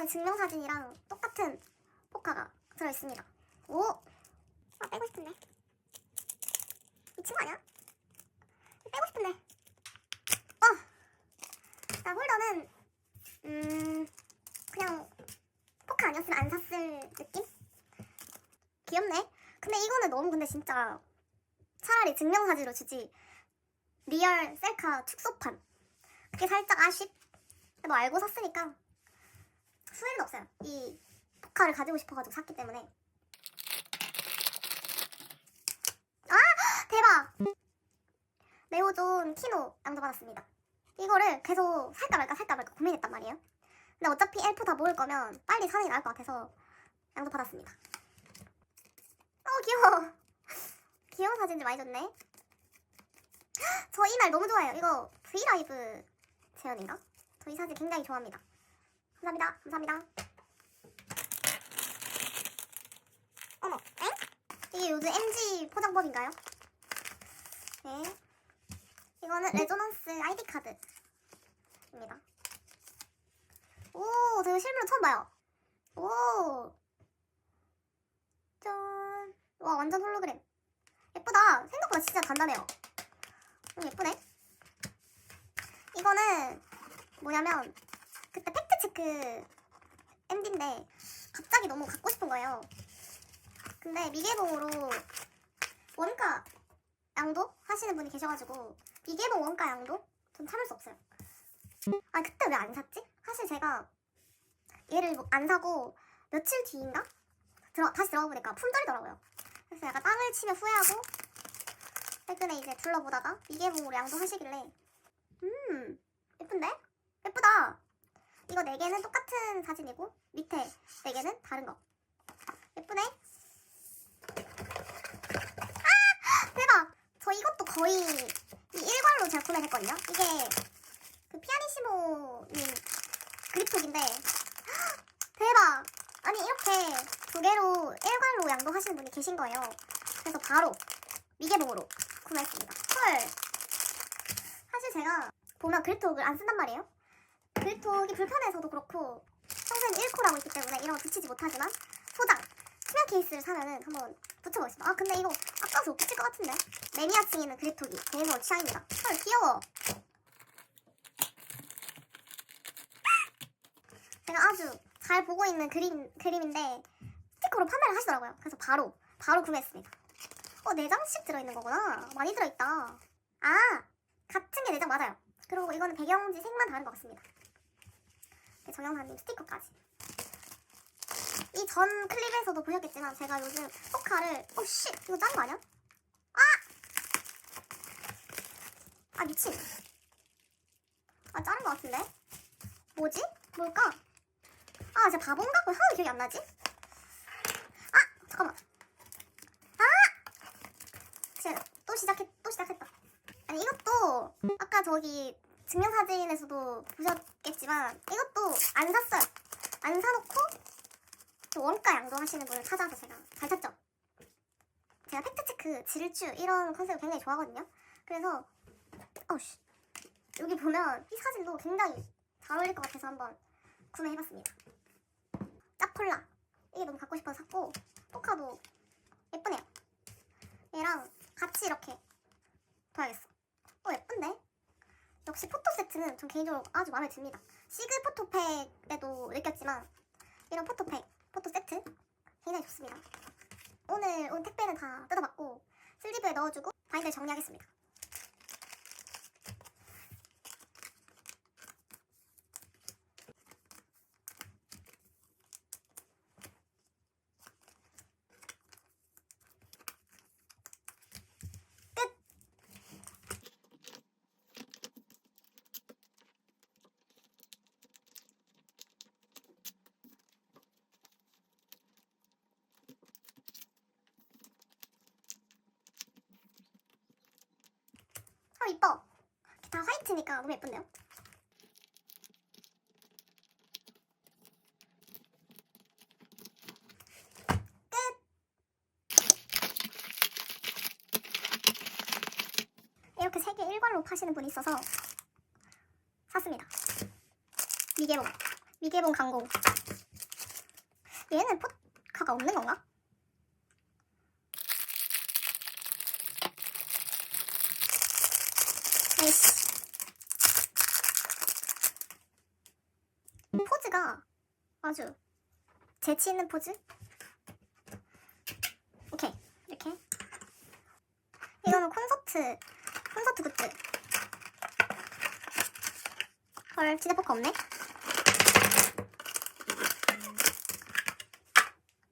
안에 증명사진이랑 똑같은 포카가 들어있습니다. 오! 아 빼고 싶은데 미친 거 아니야? 빼고 싶은데 어! 나 홀더는 음... 그냥 포카 아니었으면 안 샀을 느낌? 귀엽네. 근데 이거는 너무 근데 진짜 차라리 증명사진으로 주지 리얼 셀카 축소판 그게 살짝 아쉽. 뭐 알고 샀으니까 후회는 없어요. 이 포카를 가지고 싶어가지고 샀기 때문에. 아 대박! 네오존 키노 양도 받았습니다. 이거를 계속 살까 말까 살까 말까 고민했단 말이에요. 근데 어차피 엘프 다 모을 거면 빨리 사는 게 나을 것 같아서 양도 받았습니다. 어 귀여워. 귀여운 사진들 많이 줬네. 저 이날 너무 좋아해요. 이거 브이라이브 재현인가? 저 이 사진 굉장히 좋아합니다. 감사합니다. 감사합니다. 어머, 엥? 이게 요즘 MG 포장법인가요? 네. 이거는 레조넌스 아이디 카드입니다. 오, 저 이거 실물로 처음 봐요. 오. 짠. 와, 완전 홀로그램. 예쁘다. 생각보다 진짜 단단해요. 음, 예쁘네. 이거는 뭐냐면 그때 팩 트체크 MD인데 갑자기 너무 갖고 싶은 거예요. 근데 미개봉으로 원가 양도 하시는 분이 계셔가지고 미개봉 원가 양도 전 참을 수 없어요. 아 그때 왜 안 샀지? 사실 제가 얘를 뭐안 사고 며칠 뒤인가 들어 다시 들어가 보니까 품절이더라고요. 그래서 약간 땅을 치며 후회하고 최근에 이제 둘러보다가 미개봉으로 양도 하시길래 음 예쁜데? 예쁘다. 이거 네 개는 똑같은 사진이고 밑에 네 개는 다른 거. 예쁘네. 아 대박. 저 이것도 거의 이 일괄로 제가 구매했거든요. 이게 그 피아니시모님 그립톡인데 대박! 아니 이렇게 두 개로 일괄로 양도하시는 분이 계신 거예요. 그래서 바로 미개봉으로 구매했습니다. 헐! 사실 제가 보면 그립톡을 안 쓴단 말이에요. 그립톡이 불편해서도 그렇고 평소엔 1코라고 있기 때문에 이런 거 붙이지 못하지만 소장 투명 케이스를 사면은 한번 붙여보겠습니다. 아 근데 이거 아까워서 못 붙일 것 같은데 매니아층에 있는 그립톡이 개인적으로 취향입니다. 헐 귀여워. 제가 아주 잘 보고 있는 그림 그림인데 스티커로 판매를 하시더라고요. 그래서 바로 바로 구매했습니다. 어, 네 장씩 들어있는 거구나. 많이 들어있다. 아, 같은 게네장 맞아요. 그리고 이거는 배경지 색만 다른 것 같습니다. 네, 정영사님 스티커까지. 이 전 클립에서도 보셨겠지만 제가 요즘 포카를 어, 씨, 이거 짠 거 아니야? 아! 아, 미친. 아, 자른 것 같은데? 뭐지? 뭘까? 아, 진짜 바본가? 왜 하나도 기억이 안 나지? 아! 잠깐만. 진짜 또 시작했 또 시작했다. 아니 이것도 아까 저기 증명사진에서도 보셨겠지만 이것도 안 샀어요. 안 사놓고 저 원가 양도하시는 분을 찾아서 제가 잘 찾죠. 제가 팩트체크, 질주 이런 컨셉을 굉장히 좋아하거든요. 그래서 어씨 여기 보면 이 사진도 굉장히 잘 어울릴 것 같아서 한번 구매해봤습니다. 짜폴라 이게 너무 갖고 싶어서 샀고 포카도 예쁘네요. 얘랑 같이 이렇게 둬야겠어. 어 예쁜데? 역시 포토 세트는 전 개인적으로 아주 마음에 듭니다. 시그 포토팩에도 느꼈지만 이런 포토팩, 포토 세트 굉장히 좋습니다. 오늘 온 택배는 다 뜯어봤고 슬리브에 넣어주고 바인드를 정리하겠습니다. 이뻐. 다 화이트니까 너무 예쁜데요? 끝. 이렇게 세 개 일괄로 파시는 분이 있어서 샀습니다. 미개봉, 미개봉 강공. 얘는 포카가 없는 건가? 아이씨. 포즈가 아주 재치 있는 포즈? 오케이, 이렇게. 이거는 콘서트, 콘서트 굿즈. 헐, 진짜 포카 없네?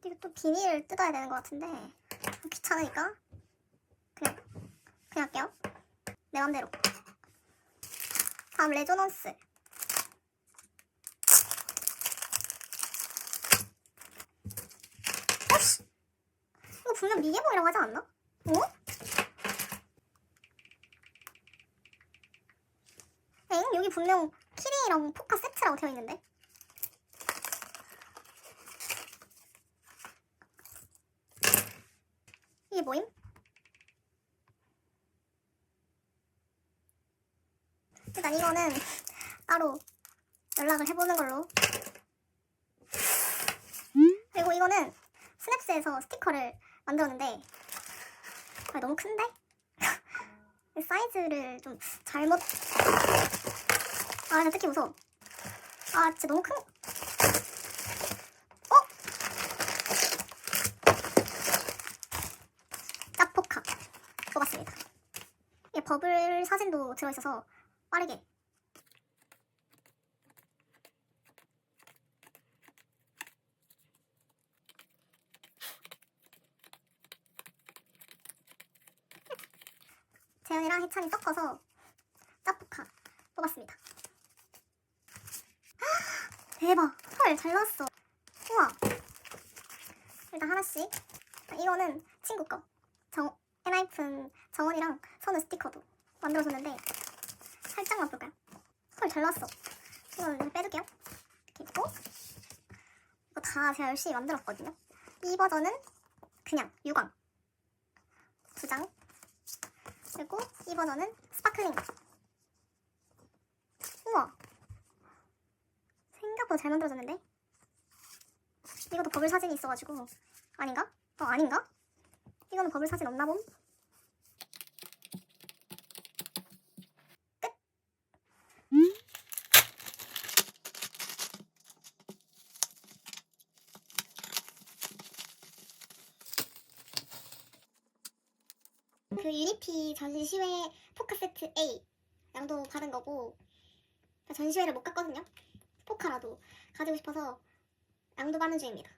이거 또 비닐을 뜯어야 되는 것 같은데. 귀찮으니까. 그냥, 그냥 할게요. 내 맘대로. 다음 레조넌스. 어씨! 이거 분명 미개봉이라고 하지 않나? 어? 엥? 여기 분명 키링이랑 포카 세트라고 되어 있는데? 이게 뭐임? 일단 이거는 따로 연락을 해보는 걸로. 그리고 이거는 스냅스에서 스티커를 만들었는데 아, 너무 큰데? 사이즈를 좀 잘못 아, 나 특히 무서워. 아, 진짜 너무 큰. 어? 짜포카 뽑았습니다. 이게 버블 사진도 들어있어서 빠르게 재현이랑 해찬이 섞어서 짜포카 뽑았습니다. 대박! 헐, 잘 나왔어. 우와. 일단 하나씩. 이거는 친구 거. 정, 엔하이픈 정원이랑 선우 스티커도 만들어줬는데 살짝만 볼까요? 헐, 잘 나왔어. 이거 좀 빼둘게요 이렇게 있고. 이거 다 제가 열심히 만들었거든요. 이 버전은 그냥 유광. 두 장. 그리고 이 버전은 스파클링. 우와. 생각보다 잘 만들어졌는데? 이것도 버블 사진이 있어가지고. 아닌가? 어, 아닌가? 이거는 버블 사진 없나 봄? 그 유니피 전시회 포카 세트 A 양도 받은 거고 전시회를 못 갔거든요. 포카라도 가지고 싶어서 양도 받는 중입니다.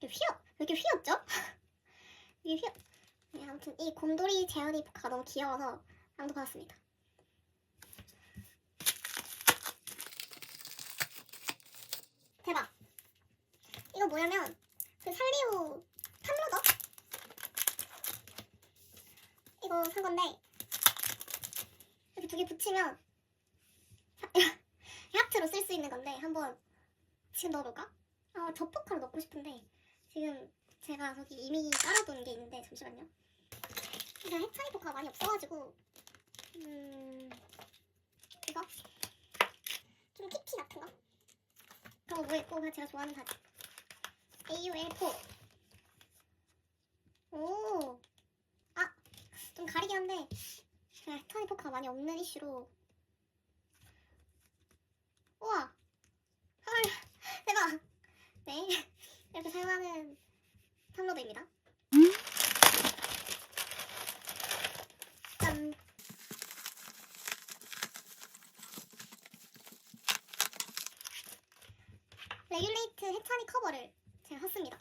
이렇게 휘어 왜 이렇게 휘었죠? 이게 휘어. 네, 아무튼 이 곰돌이 재현이 포카가 너무 귀여워서 양도 받았습니다. 대박. 이거 뭐냐면 그 살리오 탐로더 이거 산 건데 이렇게 두 개 붙이면 하트로 쓸 수 있는 건데 한번 지금 넣어볼까? 아, 저 포카를 넣고 싶은데 지금 제가 저기 이미 깔아둔 게 있는데 잠시만요. 제가 해찬이 포카가 많이 없어가지고 음 이거 좀 키티 같은 거 그런 거뭐 있고 제가 좋아하는 사진 AUL4 오. 아, 좀 가리긴 한데. 해찬이 포카가 많이 없는 이슈로. 우와. 헐 대박. 네. 이렇게 사용하는 탐로드입니다 짠 레귤레이트 해찬이 커버를 제가 샀습니다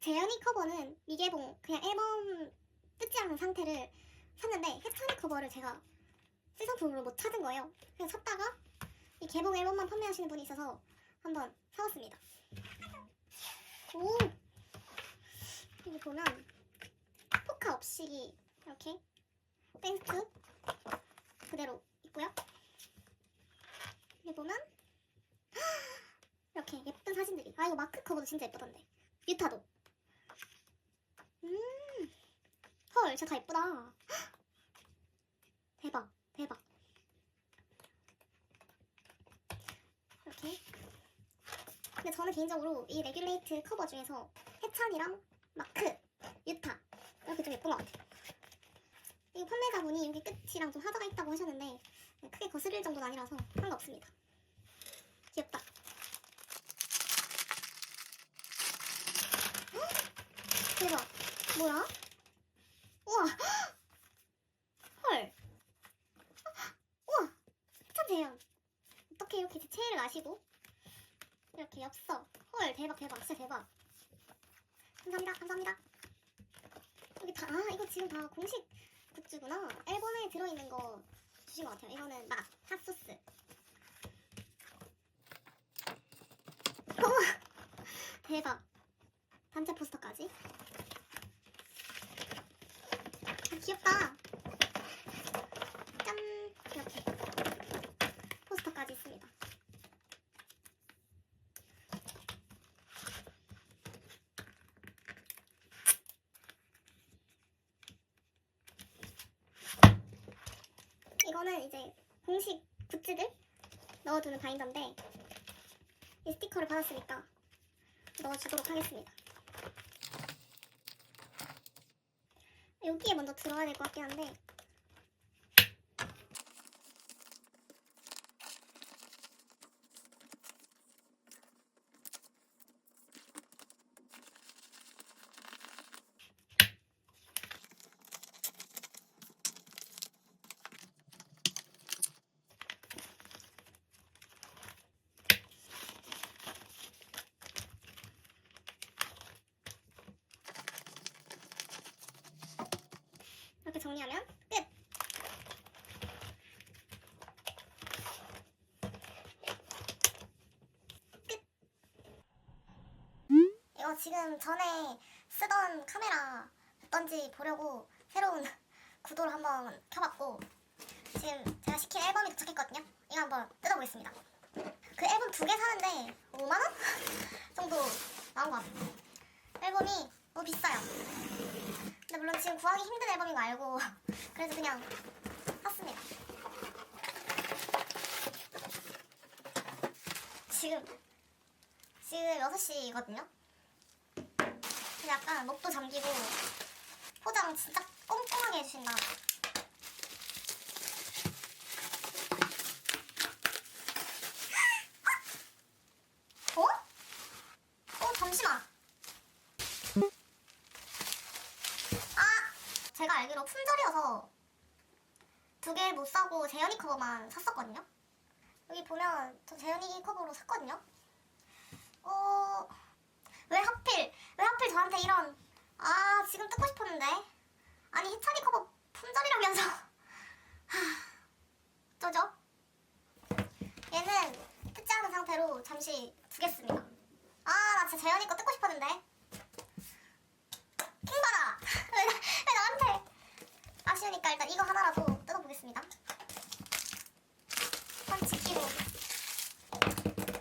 재현이 커버는 미개봉 그냥 앨범 뜯지 않은 상태를 샀는데 해찬이 커버를 제가 시상품으로 못 찾은 거예요 그래서 샀다가 이 개봉 앨범만 판매하시는 분이 있어서 한번 사왔습니다. 오! 여기 보면 포카 없이 이렇게 땡스 그대로 있고요. 여기 보면 이렇게 예쁜 사진들이 아 이거 마크 커버도 진짜 예쁘던데 유타도 음 헐 진짜 다 예쁘다 대박 대박 이렇게. 근데 저는 개인적으로 이 레귤레이트 커버 중에서 해찬이랑 마크, 유타 이렇게 좀 예쁜 것 같아요. 이거 판매자분이 여기 끝이랑 좀 하자가 있다고 하셨는데 크게 거스릴 정도는 아니라서 상관없습니다. 귀엽다. 헉! 대박. 뭐야? 우와. 헐. 우와. 해찬 재현. 어떻게 이렇게 디테일을 아시고. 이렇게 엽서. 헐 대박 대박. 진짜 대박. 감사합니다 감사합니다. 여기 다 아 이거 지금 다 공식 굿즈구나. 앨범에 들어있는 거 주신 것 같아요. 이거는 맛 핫소스. 우와. 대박. 단체 포스터까지 아, 귀엽다 짠 이렇게 포스터까지 있습니다. 이거는 이제 공식 굿즈들 넣어두는 바인더인데 이 스티커를 받았으니까 넣어주도록 하겠습니다. 여기에 먼저 들어야 될 것 같긴 한데 이거 지금 전에 쓰던 카메라 어떤지 보려고 새로운 구도를 한번 켜봤고 지금 제가 시킨 앨범이 도착했거든요. 이거 한번 뜯어보겠습니다. 그 앨범 두 개 사는데 5만 원? 정도 나온 것 같아요. 앨범이 너무 비싸요. 근데 물론 지금 구하기 힘든 앨범인 거 알고 그래서 그냥 샀습니다. 지금 지금 6시거든요. 근데 약간 목도 잠기고 포장 진짜 꼼꼼하게 해주신다. 어? 어 잠시만. 아 제가 알기로 품절이어서 두 개 못 사고 재현이 커버만 샀었거든요. 여기 보면 저 재현이 커버로 샀거든요. 어, 왜 하필 저한테 이런, 아, 지금 뜯고 싶었는데. 아니, 희찬이 커버 품절이라면서. 하, 어쩌죠? 얘는 뜯지 않은 상태로 잠시 두겠습니다. 아, 나 진짜 재현이 거 뜯고 싶었는데. 킹받아! 왜, 나한테. 아쉬우니까 일단 이거 하나라도 뜯어보겠습니다. 펀치 키로.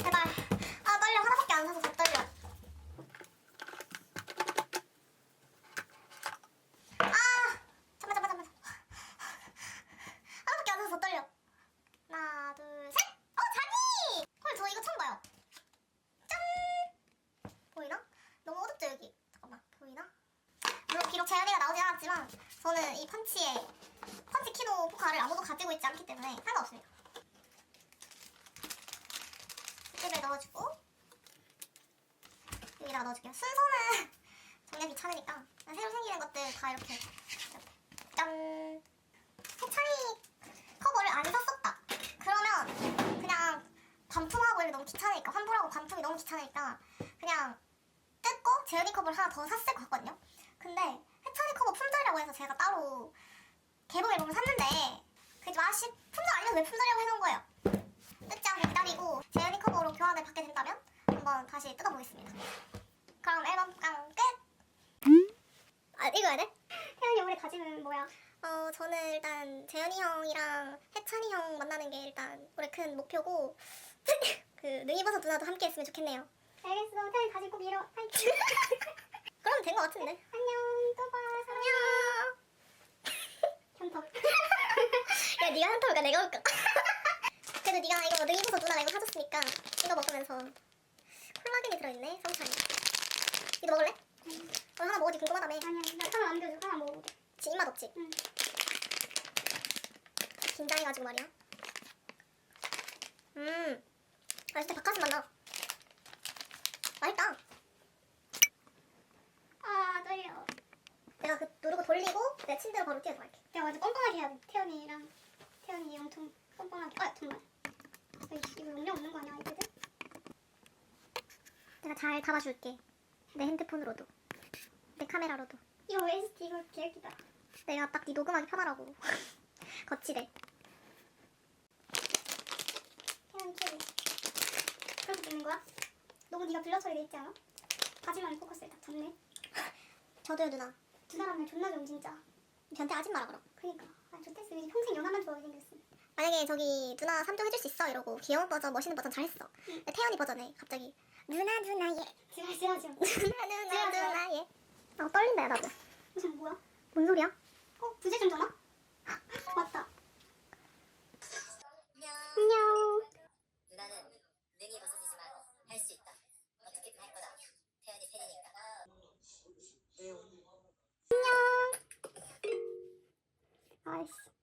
제발. 아 떨려 하나밖에 안 사서 더 떨려. 아 잠깐 잠깐 잠깐. 하나밖에 안 사서 더 떨려. 하나 둘 셋. 어 자니. 헐 저 이거 처음 봐요. 짠. 보이나? 너무 어둡죠 여기. 잠깐만 보이나? 물론 비록 재현이가 나오진 않았지만 저는 이 펀치에 펀치 키노 포카를 아무도 가지고 있지 않기 때문에 상관없습니다. 팁을 넣어주고 여기다가 넣어줄게요. 순서는 정리하기 귀찮으니까 그냥 새로 생기는 것들 다 이렇게 이렇게. 짠 해찬이 커버를 안 샀었다. 그러면 그냥 반품하고 이게 너무 귀찮으니까 환불하고 반품이 너무 귀찮으니까 그냥 커버를 하나 더 샀을 것 같거든요. 근데 해찬이 커버 품절이라고 해서 제가 따로 개봉 앨범을 샀는데 그게 좀 아쉽 품절 아니면 왜 품절이라고 해놓은 거예요. 뜯지 않고 기다리고 재현이 커버로 교환을 받게 된다면 한번 다시 뜯어보겠습니다. 그럼 앨범 깡 끝! 아 읽어야 돼? 혜연이 올해 다짐은 뭐야? 어 저는 일단 재현이 형이랑 해찬이 형 만나는 게 일단 올해 큰 목표고 그 능이버섯 누나도 함께 했으면 좋겠네요. 알겠어. 태연이 다짐 꼭 이뤄. 파이팅. 그럼 된 것 같은데. 안녕. 또 봐. 안녕. 현석. 야 네가 현석 올까 내가 올까? 그래도 네가 이거 뭐 능이버섯 누나가 이거 사줬으니까 이거 먹으면서 콜라겐이 들어있네 성찬이 이거 먹을래? 응너 하나 먹어도 궁금하다며 아니야, 나 하나 남겨줘. 하나 먹어보게. 지금 입맛 없지? 응. 긴장해가지고 말이야 음 맛있다 바카스 맛나 맛있다 아, 떨려. 내가 그 누르고 돌리고 내 침대로 바로 뛰어서 갈게 내가 완전 뻔뻔하게 해야 돼. 태연이랑 태연이 엄청 뻔뻔하게. 아, 정말. 나 이거 용량 없는 거 아니야, 이거든? 내가 잘 담아줄게 내 핸드폰으로도 내 카메라로도 이거 OST 이거 개웃기다. 내가 딱 네 녹음하기 편하라고 거치대 태연이 캐리. 그렇게 찍는 거야? 너무 네가 블러 처리돼 있지 않아? 바지만 포커스를 딱 잡네. 저도요 누나 두 사람을 존나 좀 진짜. 저한테 아줌마라 그럼 그니까. 아, 좋댔어. 이제 평생 연하만 좋아하게 생겼어. 만약에 저기 누나 3종 해줄 수 있어 이러고 귀여운 버전 멋있는 버전 잘했어 근데 태연이 버전에 갑자기 누나 누나 예 지랄, 지랄, 지랄. 누나 누나 누나 예 아, 떨린다 야 나도 이거 뭐야? 뭔 소리야? 어, 부재 좀 전화? guys.